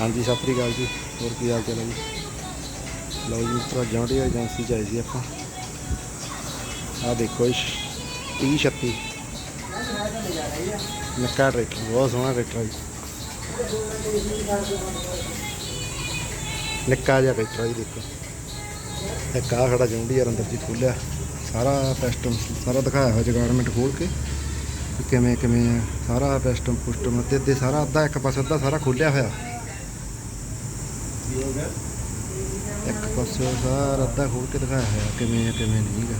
ਹਾਂਜੀ, ਸਤਿ ਸ੍ਰੀ ਅਕਾਲ ਜੀ। ਹੋਰ ਕੀ ਹਾਲ ਚਾਲ ਹੈ ਜੀ? ਲਓ ਜੀ ਮਿੱਤਰੋ ਜੌਂਡੀ ਏਜੰਸੀ ਚ ਆਏ ਸੀ ਆਪਾਂ। ਆਹ ਦੇਖੋ ਜੀ 30 36 ਨੱਕਾ ਟਰੈਕਟਰ, ਬਹੁਤ ਸੋਹਣਾ ਟਰੈਕਟਰ ਜੀ। ਨਿੱਕਾ ਜਿਹਾ ਟਰੈਕਟਰ ਜੀ, ਦੇਖੋ। ਇੱਕ ਆਹ ਖੜਾ ਜੌਂਡੀ ਅੰਦਰ ਜੀ ਖੋਲਿਆ। ਸਾਰਾ ਸਿਸਟਮ ਸਾਰਾ ਦਿਖਾਇਆ ਹੋਇਆ ਜਗਾਰਮੈਂਟ ਖੋਲ ਕੇ ਕਿਵੇਂ ਕਿਵੇਂ ਆ। ਸਾਰਾ ਸਿਸਟਮ ਪੁਸਟਮ ਤੇ ਤੇ ਸਾਰਾ, ਅੱਧਾ ਇੱਕ ਪਾਸੇ, ਅੱਧਾ ਸਾਰਾ ਖੋਲਿਆ ਹੋਇਆ। ਇੱਕ ਪਾਸੇ ਸਾਰਾ ਅੱਧਾ ਖੋਲ ਕੇ ਦਿਖਾਇਆ ਹੋਇਆ ਕਿਵੇਂ ਆ ਕਿਵੇਂ ਨਹੀਂ ਗਾ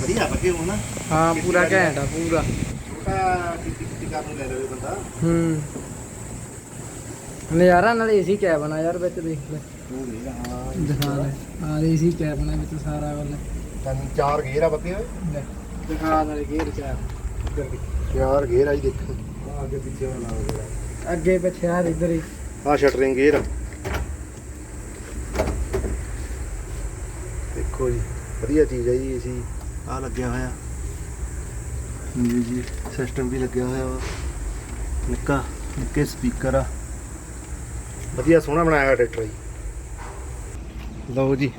ਵਧੀਆ ਬੱਗੇ ਹੋਣਾ। ਹਾਂ ਪੂਰਾ ਘੈਂਟ ਆ ਪੂਰਾ। ਛੋਟਾ ਕਿੱਤੀ ਕਿੱਤੀ ਕਰਨ ਲੈ ਲਵੇ ਬੰਦਾ? ਹੂੰ। ਨਜ਼ਾਰਾ ਨਾਲ ਏਸੀ ਕੈਬਨ ਆ ਯਾਰ ਵਿੱਚ ਦੇਖ ਲੈ। ਹਾਂ। ਦਿਖਾ ਲੈ। ਆ ਏਸੀ ਕੈਬਨ ਆ ਵਿੱਚ ਸਾਰਾ ਵੱਲ ਤਿੰਨ ਚਾਰ ਗੇਰ ਆ ਬੱਗੇ ਓਏ ਦਿਖਾ ਨਾਲੇ ਗੇਅਰ ਚਾਰ। ਚਾਰ ਗੇਰ ਆ ਜੀ ਦੇਖੋ। ਆ ਅੱਗੇ ਪਿੱਛੇ ਵਾਲਾ ਹੋ ਗਿਆ ਅੱਗੇ ਪਿੱਛੇ ਆ ਇੱਧਰ ਹੀ। ਆ ਸ਼ਟਰਿੰਗ ਗੇਅਰ ਦੇਖੋ ਜੀ। ਵਧੀਆ ਚੀਜ਼ ਹੈ ਜੀ ਏਸੀ ਆ ਲੱਗਿਆ ਹੋਇਆ। ਜੀ ਜੀ ਸਿਸਟਮ ਵੀ ਲੱਗਿਆ ਹੋਇਆ ਵਾ। ਨਿੱਕਾ ਨਿੱਕੇ ਸਪੀਕਰ ਆ। ਵਧੀਆ ਸੋਹਣਾ ਬਣਾਇਆ ਹੋਇਆ ਟਰੈਕਟਰ ਜੀ। ਲਓ ਜੀ।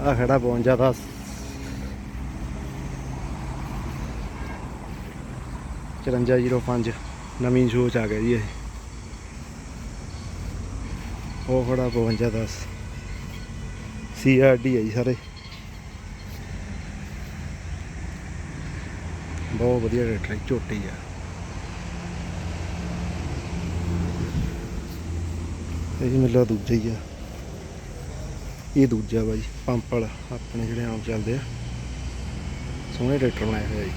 ਆ ਖੜਾ 52 ਦਾ ਚੁਰੰਜਾ 05 ਨਵੀਂ ਸੋਚ ਆ ਗਿਆ ਜੀ ਇਹ। ਉਹ ਖੜਾ 52 10 ਸੀਆਰਡੀ ਹੈ ਜੀ ਸਾਰੇ। ਬਹੁਤ ਵਧੀਆ ਟਰੈਕਟਰ ਹੈ, ਝੋਟੀ ਆ। ਇਹ ਜੀ ਮਿਲਦਾ ਦੂਜਾ ਹੀ ਆ। ਇਹ ਦੂਜਾ ਬਾਈ ਜੀ, ਪੰਪ ਵਾਲਾ, ਆਪਣੇ ਜਿਹੜੇ ਆਮ ਚੱਲਦੇ ਆ। ਸੋਹਣੇ ਟਰੈਕਟਰ ਬਣਾਏ ਹੋਏ ਆ ਜੀ।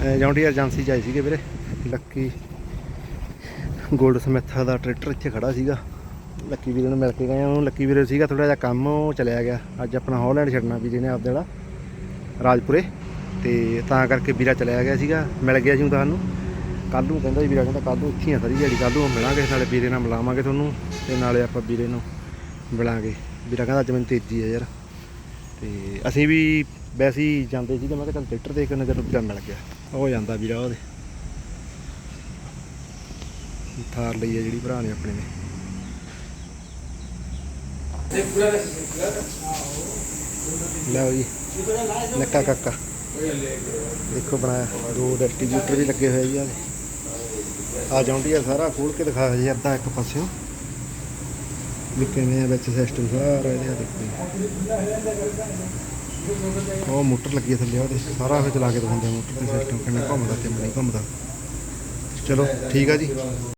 ਜੌਂਡੀ ਏਜੰਸੀ ਚ ਆਏ ਸੀਗੇ ਵੀਰੇ, ਲੱਕੀ ਗੋਲਡ ਸਮਿਥਾ ਦਾ ਟਰੈਕਟਰ ਇੱਥੇ ਖੜਾ ਸੀਗਾ। ਲੱਕੀ ਵੀਰੇ ਨੂੰ ਮਿਲ ਕੇ ਗਏ ਉਹਨੂੰ ਲੱਕੀ ਵੀਰੇ ਸੀਗਾ ਥੋੜਾ ਜਿਹਾ ਕੰਮ ਉਹ ਚਲਿਆ ਗਿਆ। ਅੱਜ ਆਪਣਾ ਹਾਲੈਂਡ ਛੱਡਣਾ ਵੀਰੇ ਨੇ ਆਪਦੇ ਵਾਲਾ, ਰਾਜਪੁਰੇ। ਤੇ ਤਾਂ ਕਰਕੇ ਵੀਰਾ ਚਲਿਆ ਗਿਆ ਸੀਗਾ, ਮਿਲ ਗਿਆ ਜੀ ਤੁਹਾਨੂੰ ਕੱਲ ਨੂੰ ਕਹਿੰਦਾ ਜੀ ਵੀਰਾ, ਕਹਿੰਦਾ ਕੱਲ ਨੂੰ ਇੱਥੇ ਹੀ ਆ ਸਾਰੀ ਜਿਹੜੀ ਕੱਲ ਨੂੰ ਮਿਲਾਂਗੇ, ਨਾਲੇ ਵੀਰੇ ਨਾਲ ਮਿਲਾਵਾਂਗੇ ਤੁਹਾਨੂੰ, ਤੇ ਨਾਲੇ ਆਪਾਂ ਵੀਰੇ ਨੂੰ ਮਿਲਾਂਗੇ। ਵੀਰਾ ਕਹਿੰਦਾ ਅੱਜ ਮੈਨੂੰ ਤੇਜ਼ੀ ਆ ਯਾਰ। ਤੇ ਅਸੀਂ ਵੀ ਵੈਸੇ ਹੀ ਜਾਂਦੇ ਸੀ ਸੀਗੇ, ਮੈਂ ਕਿਹਾ ਚੱਲ ਟਰੈਕਟਰ ਦੇਖ ਕੇ ਨਜ਼ਰ ਵੀਰਾ ਮਿਲ ਗਿਆ। ਉਹ ਜਾਂਦਾ ਵੀਰਾ ਉਹਦੇ। ਥਾਰ ਲਈ ਹੈ ਜਿਹੜੀ ਭਰਾ ਨੇ ਆਪਣੇ ਨੇ। ਲਓ ਜੀ, ਨੱਕਾ ਕਾਕਾ। ਦੇਖੋ ਬਣਾਇਆ, ਦੋ ਡਿਸਟ੍ਰੀਬਿਊਟਰ ਵੀ ਲੱਗੇ ਹੋਏ ਜੀ ਆ ਆ ਜਾਂਦੀ ਆ ਸਾਰਾ ਖੋਲ ਕੇ ਦਿਖਾਇਆ ਜੀ ਅੱਧਾ ਇੱਕ ਪਾਸਿਓਂ। ਵੀ ਕਿਵੇਂ ਆ ਵਿੱਚ ਸਿਸਟਮ ਸਾਰਾ ਇਹਦੇ ਦੇਖੋ ਉਹ ਮੋਟਰ ਲੱਗੀ ਥੱਲੇ ਉਹਦੇ ਸਾਰਾ ਫਿਰ ਚਲਾ ਕੇ ਦਿਖਾਉਂਦੇ ਮੋਟਰ ਦਾ ਸਿਸਟਮ ਕਿਵੇਂ ਘੁੰਮਦਾ ਤੇ ਨਹੀਂ ਘੁੰਮਦਾ ਚਲੋ ਠੀਕ ਆ ਜੀ